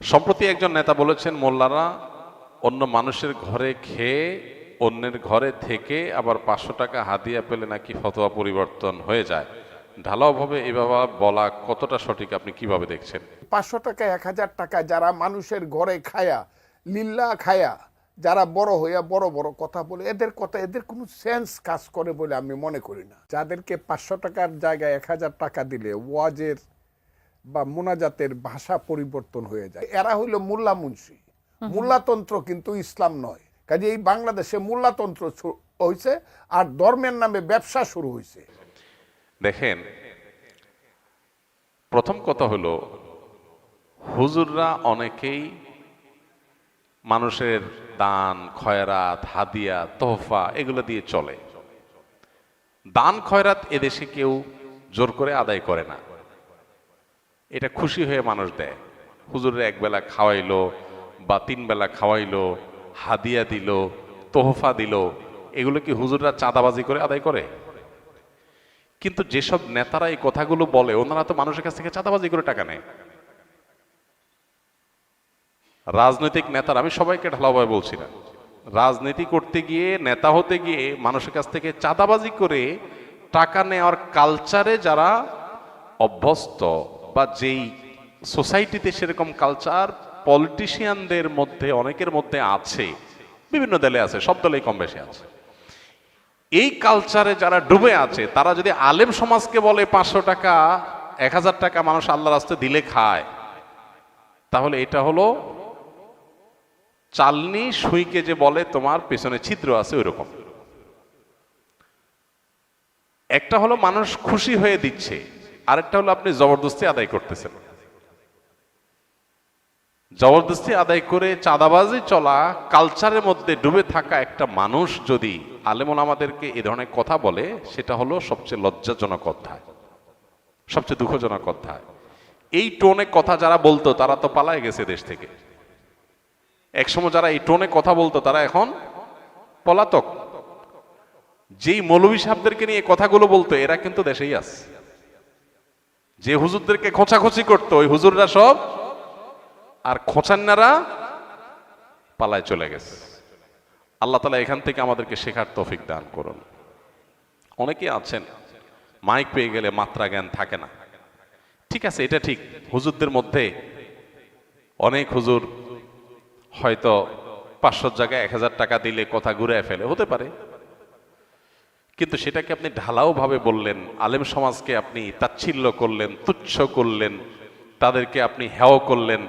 সম্প্রতি একজন নেতা বলেছেন, মোল্লারা অন্য মানুষের ঘরে খেয়ে অন্যের ঘরে থেকে আবার পাঁচশো টাকা হাদিয়া পেলে নাকি ফতোয়া পরিবর্তন হয়ে যায়। ঢালাওভাবে এভাবে বলা কতটা সঠিক আপনি কীভাবে দেখছেন? পাঁচশো টাকা, এক হাজার টাকা যারা মানুষের ঘরে খায়া লিল্লা খায়া, যারা বড় হইয়া বড় বড় কথা বলে, এদের কথা, এদের কোনো সেন্স কাজ করে বলে আমি মনে করি না। যাদেরকে পাঁচশো টাকার জায়গায় এক হাজার টাকা দিলে, ওয়াজের বা মোনাজাতের ভাষা পরিবর্তন হয়ে যায়। এরা হইল মোল্লা মুন্সি। মোল্লাতন্ত্র কিন্তু ইসলাম নয়। কাজে এই বাংলাদেশে মোল্লাতন্ত্র হয়েছে আর ধর্মের নামে ব্যবসা শুরু হয়েছে দেখেন প্রথম কথা হলো হুজুররা অনেকেই মানুষের দান খয়রাত হাদিয়া তোহফা এগুলো দিয়ে চলে। দান খয়রাত এদেশে কেউ জোর করে আদায় করে না। এটা খুশি হয়ে মানুষ দেয়। হুজুরের একবেলা খাওয়াইলো বা তিন বেলা খাওয়াইলো, হাদিয়া দিল, তোহফা দিল, এগুলো কি হুজুররা চাঁদাবাজি করে আদায় করে? কিন্তু যেসব নেতারা এই কথাগুলো বলে, ওনারা তো মানুষের কাছ থেকে চাঁদাবাজি করে টাকা নেয়। রাজনৈতিক নেতারা, আমি সবাইকে ঢালাভাবে বলছি না, রাজনীতি করতে গিয়ে, নেতা হতে গিয়ে মানুষের কাছ থেকে চাঁদাবাজি করে টাকা নেওয়ার কালচারে যারা অভ্যস্ত বা যেই সোসাইটিতে সেরকম কালচার পলিটিশিয়ানদের মধ্যে, অনেকের মধ্যে আছে, বিভিন্ন দলে আছে, সব দলেই কম বেশি আছে। এই কালচারে যারা ডুবে আছে, তারা যদি আলেম সমাজকে বলে পাঁচশো টাকা, এক হাজার টাকা মানুষ আল্লাহ রাস্তায় দিলে খায়, তাহলে এটা হলো চালনি সুইকে যে বলে তোমার পেছনে ছিদ্র আছে ওইরকম। একটা হলো মানুষ খুশি হয়ে দিচ্ছে আরেকটা হলো আপনি জবরদস্তি আদায় করতেছেন। জবরদস্তি আদায় করে চাঁদাবাজি চলা কালচারের মধ্যে ডুবে থাকা একটা মানুষ যদি আলেমন আমাদেরকে এ ধরনের কথা বলে, সেটা হলো সবচেয়ে লজ্জাজনক অধ্যায়। সবচেয়ে দুঃখজনক অধ্যায়। এই টোনে কথা যারা বলতো, তারা তো পালায় গেছে দেশ থেকে। একসময় যারা এই টোনে কথা বলতো, তারা এখন পলাতক। যেই মৌলভী সাহেবদেরকে নিয়ে কথাগুলো বলতো, এরা কিন্তু দেশেই আছে। যে হুজুরদেরকে খোঁচাখুচি করতো, ওই হুজুররা সব আর খোঁচান্নারা পালায় চলে গেছে। আল্লাহ তালা এখান থেকে আমাদেরকে শেখার তৌফিক দান করুন। অনেকে আছেন, মাইক পেয়ে গেলে মাত্রা জ্ঞান থাকে না। ঠিক আছে, এটা ঠিক, হুজুরদের মধ্যে অনেক হুজুর হয়তো পাঁচশোর জায়গায় এক হাজার টাকা দিলে কথা ঘুরে ফেলে, হতে পারে। কিন্তু সেটাকে আপনি ঢালাও ভাবে বললেন, আলেম সমাজকে আপনি তাচ্ছিল্য করলেন, তুচ্ছ করলেন, তাদেরকে আপনি হেয় করলেন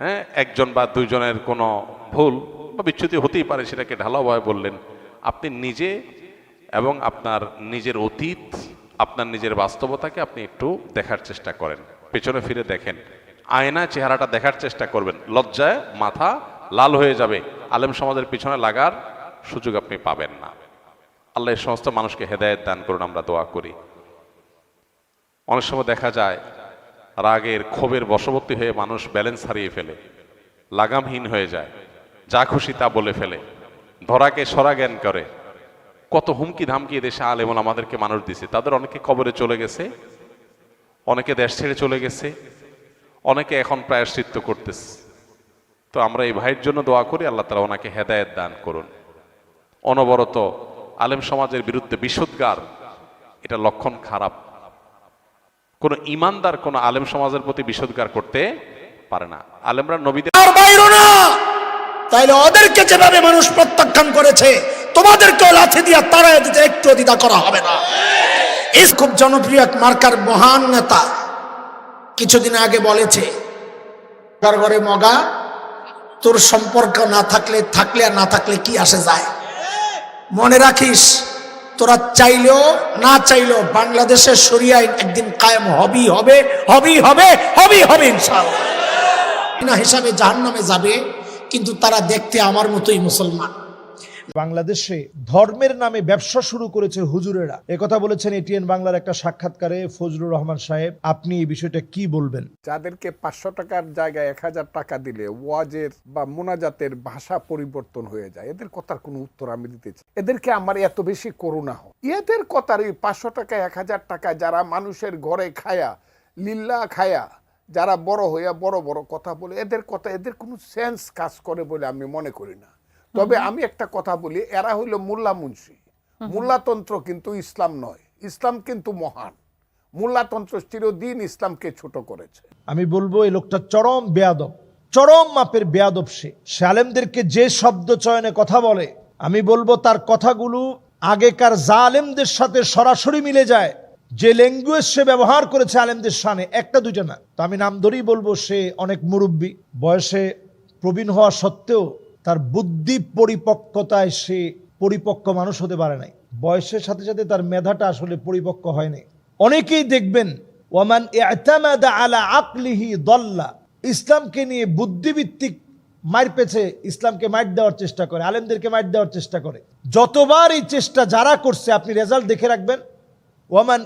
হ্যাঁ? একজন বা দুইজনের কোনো ভুল বা বিচ্যুতি হতেই পারে সেটাকে ঢালাওভাবে বললেন। আপনি নিজে এবং আপনার নিজের অতীত, আপনার নিজের বাস্তবতাকে আপনি একটু দেখার চেষ্টা করেন, পেছনে ফিরে দেখেন। আয়নায় চেহারাটা দেখার চেষ্টা করবেন, লজ্জায় মাথা লাল হয়ে যাবে, আলেম সমাজের পিছনে লাগার সুযোগ আপনি পাবেন না। আল্লাহ এই সমস্ত মানুষকে হেদায়েত দান করুন, আমরা দোয়া করি। অনেক সময় দেখা যায়, রাগের ক্ষোভের বশবর্তী হয়ে মানুষ ব্যালেন্স হারিয়ে ফেলে, লাগামহীন হয়ে যায়, যা খুশি তা বলে ফেলে, ধরাকে সরা জ্ঞান করে। কত হুমকি ধামকি দেশে আলেমন আমাদেরকে মানুষ দিছে, তাদের অনেকে কবরে চলে গেছে, অনেকে দেশ ছেড়ে চলে গেছে, অনেকে এখন প্রায়শ্চিত্ত করতেছে। তো আমরা এই ভাইয়ের জন্য দোয়া করি, আল্লাহ তালা ওনাকে হেদায়েত দান করুন। অনবরত আলেম সমাজের বিরুদ্ধে বিশুদ্গার, এটা লক্ষণ খারাপ। কোন ইমানদার কোন আলেম সমাজের প্রতি বিশুদ্গার করতে পারে না। আলেমরা নবীদের তাইলে ওদেরকে যেভাবে মানুষ প্রত্যাখ্যান করেছে, তোমাদেরকেও লাথি দিয়া তাড়াই দিতে একটু দ্বিধা করা হবে না। ইস খুব জনপ্রিয় এক মার্কার মহান নেতা কিছুদিন আগে বলেছে ঘরে মগা, তোর সম্পর্ক না থাকলে থাকলে আর না থাকলে কি আসে যায়? মনে রাখিস, তোরা চাইলেও না চাইলেও বাংলাদেশের সরিয়া একদিন কায়েম হবে হবি হবে হবি হবে ইনশাআল্লাহ। না হিসাবে জাহান্নামে যাবে, কিন্তু তারা দেখতে আমার মতোই মুসলমান। বাংলাদেশে ধর্মের নামে ব্যবসা শুরু করেছে হুজুরেরা। একথা বলেছেন এটিএন বাংলার একটা সাক্ষাৎকারে ফজলুর রহমান সাহেব। আপনি এই বিষয়টা কি বলবেন? যাদেরকে পাঁচশো টাকার জায়গায় এক হাজার টাকা দিলে ওয়াজের বা মোনাজাতের ভাষা পরিবর্তন হয়ে যায়। এদের কথার কোনো উত্তর আমি দিতে চাই। এদেরকে আমার এত বেশি করুণা হোক। এদের কথার এই পাঁচশো টাকা এক হাজার টাকা যারা মানুষের ঘরে খায়া লিল্লা খায়া, যারা বড় হইয়া বড় বড় কথা বলে, এদের কথা, এদের কোনো সেন্স কাজ করে বলে আমি মনে করি না। তবে আমি একটা কথা বলি এরা হইল মোল্লা মুন্সি। মোল্লাতন্ত্র কিন্তু ইসলাম নয় ইসলাম কিন্তু মহান। মোল্লাতন্ত্র চিরদিন ইসলামকে ছোট করেছে। আমি বলব এই লোকটা চরম বেয়াদব। চরম মাপের বেয়াদব সে। সে আলেমদেরকে যে শব্দ চয়নে কথা বলে আমি বলব তার কথাগুলো আগেকার জালেমদের সাথে সরাসরি মিলে যায়। যে ল্যাঙ্গুয়েজ সে ব্যবহার করেছে আলেমদের সামনে একটা দুইটা না। তো আমি নাম ধরেই বলব সে অনেক মুরব্বী। বয়সে প্রবীণ হওয়া সত্ত্বেও তার বুদ্ধি পরিপক্কতায় সে পরিপক্ক মানুষ হতে পারে নাই। বয়সের সাথে সাথে তার মেধাটা আসলে পরিপক্ক হয় নাই। অনেকেই দেখবেন, ওয়ামান আলা আকলিহি দল্লা, ইসলামকে নিয়ে বুদ্ধিভিত্তিক মার পেছে ইসলামকে মার দেওয়ার চেষ্টা করে, আলেমদেরকে মার দেওয়ার চেষ্টা করে। যতবার এই চেষ্টা যারা করছে, আপনি রেজাল্ট দেখে রাখবেন, ওয়ামান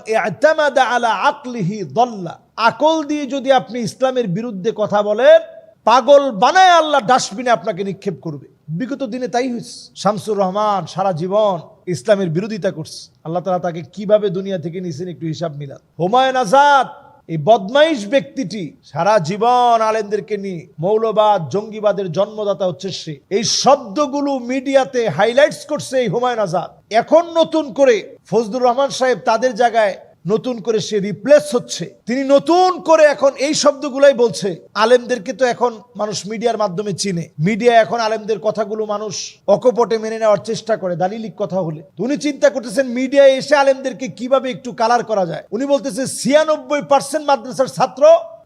আলা আকলিহি দল্লা, আকল দিয়ে যদি আপনি ইসলামের বিরুদ্ধে কথা বলেন পাগল বানায় আল্লাহ ডাস্টবিনে আপনাকে নিক্ষেপ করবে। বিগত দিনে তাই হয়েছে। শামসুর রহমান সারা জীবন ইসলামের বিরোধিতা করছে। আল্লাহ তালা তাকে কীভাবে দুনিয়া থেকে নিছেন একটু হিসাব মিলান। হুমায়ুন আজাদ, এই বদমাইশ ব্যক্তিটি সারা জীবন আলেমদেরকে নিয়ে মৌলবাদ, জঙ্গিবাদের জন্মদাতা হচ্ছে সে। এই শব্দগুলো মিডিয়াতে হাইলাইটস করছে এই হুমায়ুন আজাদ। এখন নতুন করে ফজলুর রহমান সাহেব তাদের জায়গায় নতুন করে সে রিপ্লেস হচ্ছে। তিনি নতুন করে এখন এই শব্দগুলাই বলছে। আলেমদেরকে তো এখন মানুষ মিডিয়ার মাধ্যমে চিনে। মিডিয়া এখন আলেমদের কথাগুলো মানুষ অকপটে মেনে নেওয়ার চেষ্টা করে, দালিলিক কথা হলে। উনি চিন্তা করতেছেন, মিডিয়ায় এসে আলেমদেরকে কীভাবে একটু কালার করা যায়? উনি বলতেছে, ছিয়ানব্বই পার্সেন্ট মাদ্রাসার ছাত্র,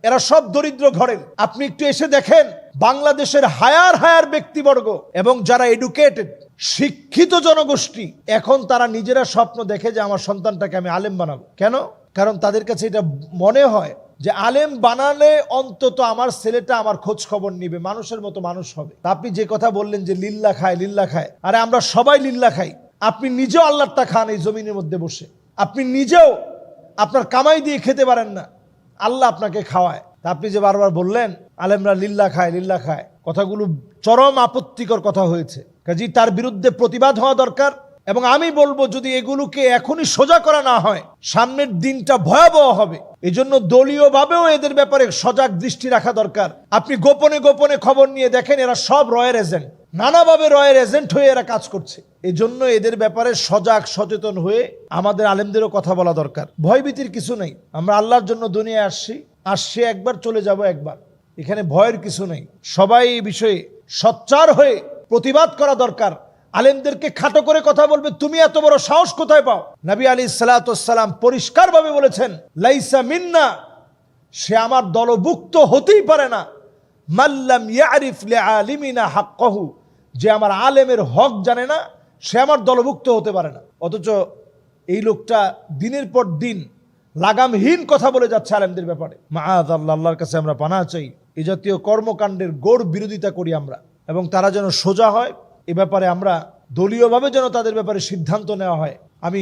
এরা সব দরিদ্র ঘরের। আপনি একটু এসে দেখেন, বাংলাদেশের হায়ার হায়ার ব্যক্তিবর্গ এবং যারা এডুকেটেড শিক্ষিত জনগোষ্ঠী, এখন তারা নিজেরা স্বপ্ন দেখে যে আমার সন্তানটাকে আমি আলেম বানাবো। কেন? কারণ তাদের কাছে এটা মনে হয় যে আলেম বানালে অন্তত আমার ছেলেটা আমার খোঁজ খবর নিবে, মানুষের মতো মানুষ হবে। আপনি যে কথা বললেন যে লিল্লা খায় লিল্লা খায়, আরে আমরা সবাই লিল্লা খাই। আপনি নিজেও আল্লাহটা খান এই জমিনের মধ্যে বসে। আপনি নিজেও আপনার কামাই দিয়ে খেতে পারেন না, আল্লাহ আপনাকে খাওয়ায়। আপনি যে বারবার বললেন, আলেমরা লিল্লা খায় লিল্লা খায়, কথাগুলো চরম আপত্তিকর কথা হয়েছে। কাজী তার বিরুদ্ধে প্রতিবাদ হওয়া দরকার। এবং আমি বলব, যদি এগুলোকে এখনই সোজা করা না হয়, সামনের দিনটা ভয়াবহ হবে। এজন্য দলীয়ভাবেও এদের ব্যাপারে সজাগ দৃষ্টি রাখা দরকার। আপনি গোপনে গোপনে খবর নিয়ে দেখেন, এরা সব রয়ের এজেন্ট। নানাভাবে রয়ের এজেন্ট হয়ে এরা কাজ করছে। এই জন্য এদের ব্যাপারে সজাগ, সচেতন হয়ে আমাদের আলেমদেরও কথা বলা দরকার। ভয়ভীতির কিছু নেই। আমরা আল্লাহর জন্য দুনিয়ায় আসছি। আসছে একবার, চলে যাব একবার। এখানে ভয়ের কিছু নেই। সবাই এই বিষয়ে সচ্চার হয়ে প্রতিবাদ করা দরকার। আলেমদেরকে খাটো করে কথা বলবে, তুমি এত বড় সাহস কোথায় পাও? নবী আলী সালাতাম পরিষ্কারভাবে বলেছেন, লাইসা মিন্না, সে আমার দলভুক্ত হতেই পারে না। মাল্লাম ইয়ারিফ আলিমিনা হাক্কহু, যে আমার আলেমের হক জানে না, সে আমার দলভুক্ত হতে পারে না। অথচ এই লোকটা দিনের পর দিন লাগামহীন কথা বলে যাচ্ছে আলেমদের ব্যাপারে। আল্লাহ আল্লাহর কাছে আমরা পানা চাই। এই জাতীয় কর্মকাণ্ডের গোড় বিরোধিতা করি আমরা। এবং তারা যেন সোজা হয়, এ ব্যাপারে আমরা দলীয়ভাবে যেন তাদের ব্যাপারে সিদ্ধান্ত নেওয়া হয়। আমি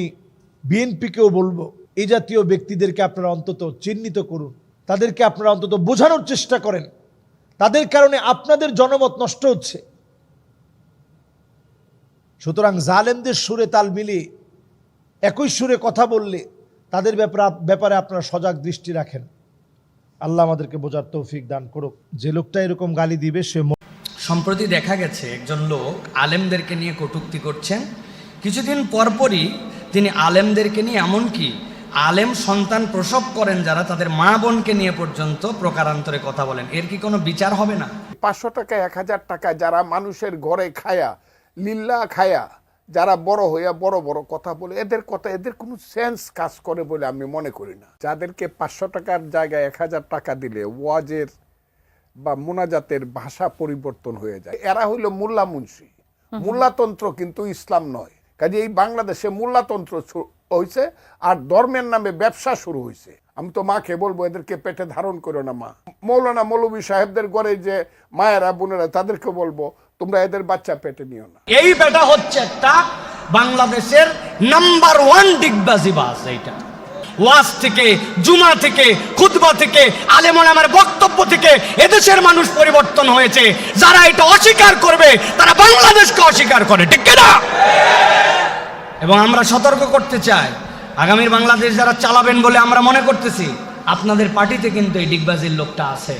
বিএনপিকেও বলব, এই জাতীয় ব্যক্তিদেরকে আপনারা অন্তত চিহ্নিত করুন। তাদেরকে আপনারা অন্তত বোঝানোর চেষ্টা করেন। তাদের কারণে আপনাদের জনমত নষ্ট হচ্ছে। সুতরাং জালেমদের সুরে তাল মিলিয়ে, একই সুরে কথা বললে তাদের ব্যাপারে ব্যাপারে আপনারা সজাগ দৃষ্টি রাখেন। আল্লাহ আমাদেরকে বোঝার তৌফিক দান করুক। যে লোকটা এরকম গালি দিবে, সে সম্প্রতি দেখা গেছে, একজন লোক আলেমদেরকে নিয়ে কটূক্তি করছেন। কিছুদিন পরপরই তিনি আলেমদেরকে নিয়ে, এমনকি আলেম সন্তান প্রসব করেন যারা তাদের মা বোনকে নিয়ে পর্যন্ত প্রকারান্তরে কথা বলেন। এর কি কোনো বিচার হবে না? পাঁচশো টাকা, এক হাজার টাকা যারা মানুষের ঘরে খায়া লিল্লা খায়া, যারা বড় হইয়া বড় বড় কথা বলে, এদের কথা, এদের কোনো সেন্স কাজ করে বলে আমি মনে করি না। যাদেরকে পাঁচশো টাকার জায়গায় এক হাজার টাকা দিলে, ওয়াজের বা মোনাজাতের ভাষা পরিবর্তন হয়ে যায়। এরা হইল মোল্লা মুন্সি মোল্লাতন্ত্র কিন্তু ইসলাম নয়। কাজে এই বাংলাদেশে মোল্লাতন্ত্র হয়েছে আর ধর্মের নামে ব্যবসা শুরু হয়েছে আমি তো মাকে বলব, এদেরকে পেটে ধারণ করো না, মা। মৌলানা মৌলবী সাহেবদের ঘরে যে মায়েরা, বোনেরা, তাদেরকে বলব, তোমরা এদের বাচ্চা পেটে নিও না। এই বেটা হচ্ছে একটা বাংলাদেশের নাম্বার ওয়ান ডিগবাজিবাজ এইটা। ওয়াজ থেকে, জুমা থেকে, খুতবা থেকে আলেমন আমার বক্তব্য থেকে এদেশের মানুষ পরিবর্তন হয়েছে। যারা এটা অস্বীকার করবে, তারা বাংলাদেশকে অস্বীকার করে। ঠিক না এবং আমরা সতর্ক করতে চাই। আগামীর বাংলাদেশ যারা চালাবেন বলে আমরা মনে করতেছি, আপনাদের পার্টিতে কিন্তু এই ডিগবাজির লোকটা আছে।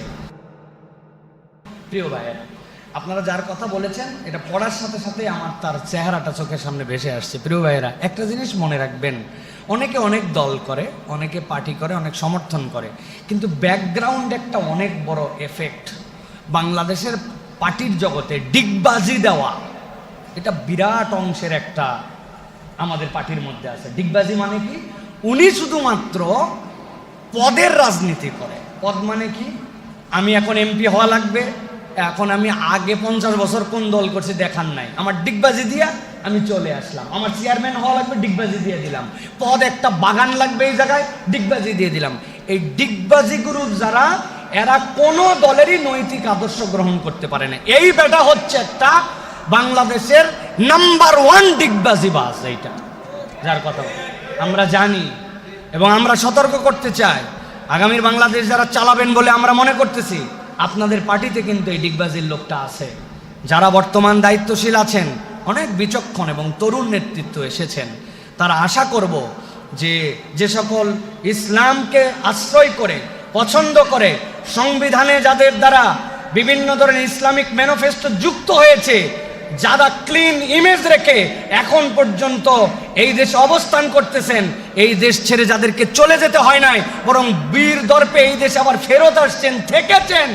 প্রিয় ভাইয়ের আপনারা যার কথা বলেছেন, এটা পড়ার সাথে সাথে আমার তার চেহারাটা চোখের সামনে ভেসে আসছে। প্রিয় ভাইয়েরা, একটা জিনিস মনে রাখবেন, অনেকে অনেক দল করে, অনেকে পার্টি করে, অনেক সমর্থন করে, কিন্তু ব্যাকগ্রাউন্ড একটা অনেক বড় এফেক্ট বাংলাদেশের পার্টির জগতে ডিগবাজি দেওয়া। এটা বিরাট অংশের একটা আমাদের পার্টির মধ্যে আছে। ডিগবাজি মানে কি? উনি শুধুমাত্র পদের রাজনীতি করে। পদ মানে কি? আমি এখন এমপি হওয়া লাগবে এখন আমি আগে পঞ্চাশ বছর কোন দল করছি দেখার নাই। আমার ডিগবাজি দিয়া আমি চলে আসলাম। আমার চেয়ারম্যান হওয়া লাগবে, ডিগবাজি দিয়ে দিলাম। পদ একটা বাগান লাগবে এই জায়গায়, ডিগবাজি দিয়ে দিলাম। এই ডিগবাজি গ্রুপ যারা, এরা কোনো দলেরই নৈতিক আদর্শ গ্রহণ করতে পারে না। এই বেটা হচ্ছে একটা বাংলাদেশের নাম্বার ওয়ান ডিগবাজি বাস এইটা। যার কথা আমরা জানি এবং আমরা সতর্ক করতে চাই। আগামীর বাংলাদেশ যারা চালাবেন বলে আমরা মনে করতেছি আপনাদের পার্টিতে কিন্তু এই ডিগবাজির লোকটা আছে। যারা বর্তমান দায়িত্বশীল আছেন, অনেক বিচক্ষণ এবং তরুণ নেতৃত্ব এসেছেন। তারা আশা করব যে যে সকল ইসলামকে আশ্রয় করে, পছন্দ করে, সংবিধানে যাদের দ্বারা বিভিন্ন ধরনের ইসলামিক ম্যানিফেস্টো যুক্ত হয়েছে, যারা ক্লিন ইমেজ রেখে এখন পর্যন্ত এই দেশে অবস্থান করতেছেন, এই দেশ ছেড়ে যাদেরকে চলে যেতে হয় নাই, বরং বীর দর্পে এই দেশে আবার ফেরত আসছেন, থেকেছেন।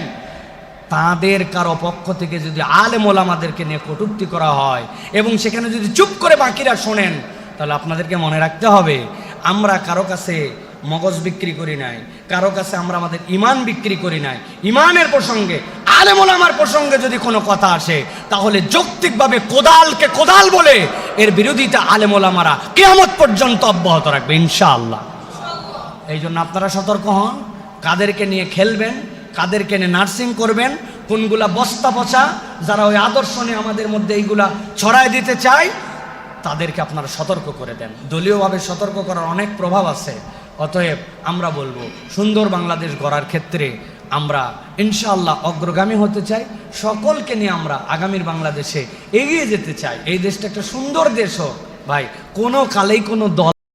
তাদের কারও পক্ষ থেকে যদি আলেম ওলামাদেরকে নিয়ে কটূক্তি করা হয় এবং সেখানে যদি চুপ করে বাকিরা শোনেন, তাহলে আপনাদেরকে মনে রাখতে হবে, আমরা কারও কাছে মগজ বিক্রি করি নাই, কারও কাছে আমরা আমাদের ইমান বিক্রি করি নাই। ইমানের প্রসঙ্গে, আলেম ওলামার প্রসঙ্গে যদি কোনো কথা আসে, তাহলে যৌক্তিকভাবে কোদালকে কোদাল বলে এর বিরোধিতা আলেম ওলামারা কেয়ামত পর্যন্ত অব্যাহত রাখবে, ইনশাআল্লাহ। এই জন্য আপনারা সতর্ক হন, কাদেরকে নিয়ে খেলবেন কাদেরকে নিয়ে নার্সিং করবেন, কোনগুলা বস্তা পচা, যারা ওই আদর্শ নিয়ে আমাদের মধ্যে এইগুলা ছড়ায় দিতে চায়, তাদেরকে আপনারা সতর্ক করে দেন। দলীয়ভাবে সতর্ক করার অনেক প্রভাব আছে। অতএব আমরা বলব, সুন্দর বাংলাদেশ গড়ার ক্ষেত্রে আমরা ইনশাআল্লাহ অগ্রগামী হতে চাই। সকলকে নিয়ে আমরা আগামীর বাংলাদেশে এগিয়ে যেতে চাই। এই দেশটা একটা সুন্দর দেশ হোক। ভাই, কোনো কালেই কোনো দল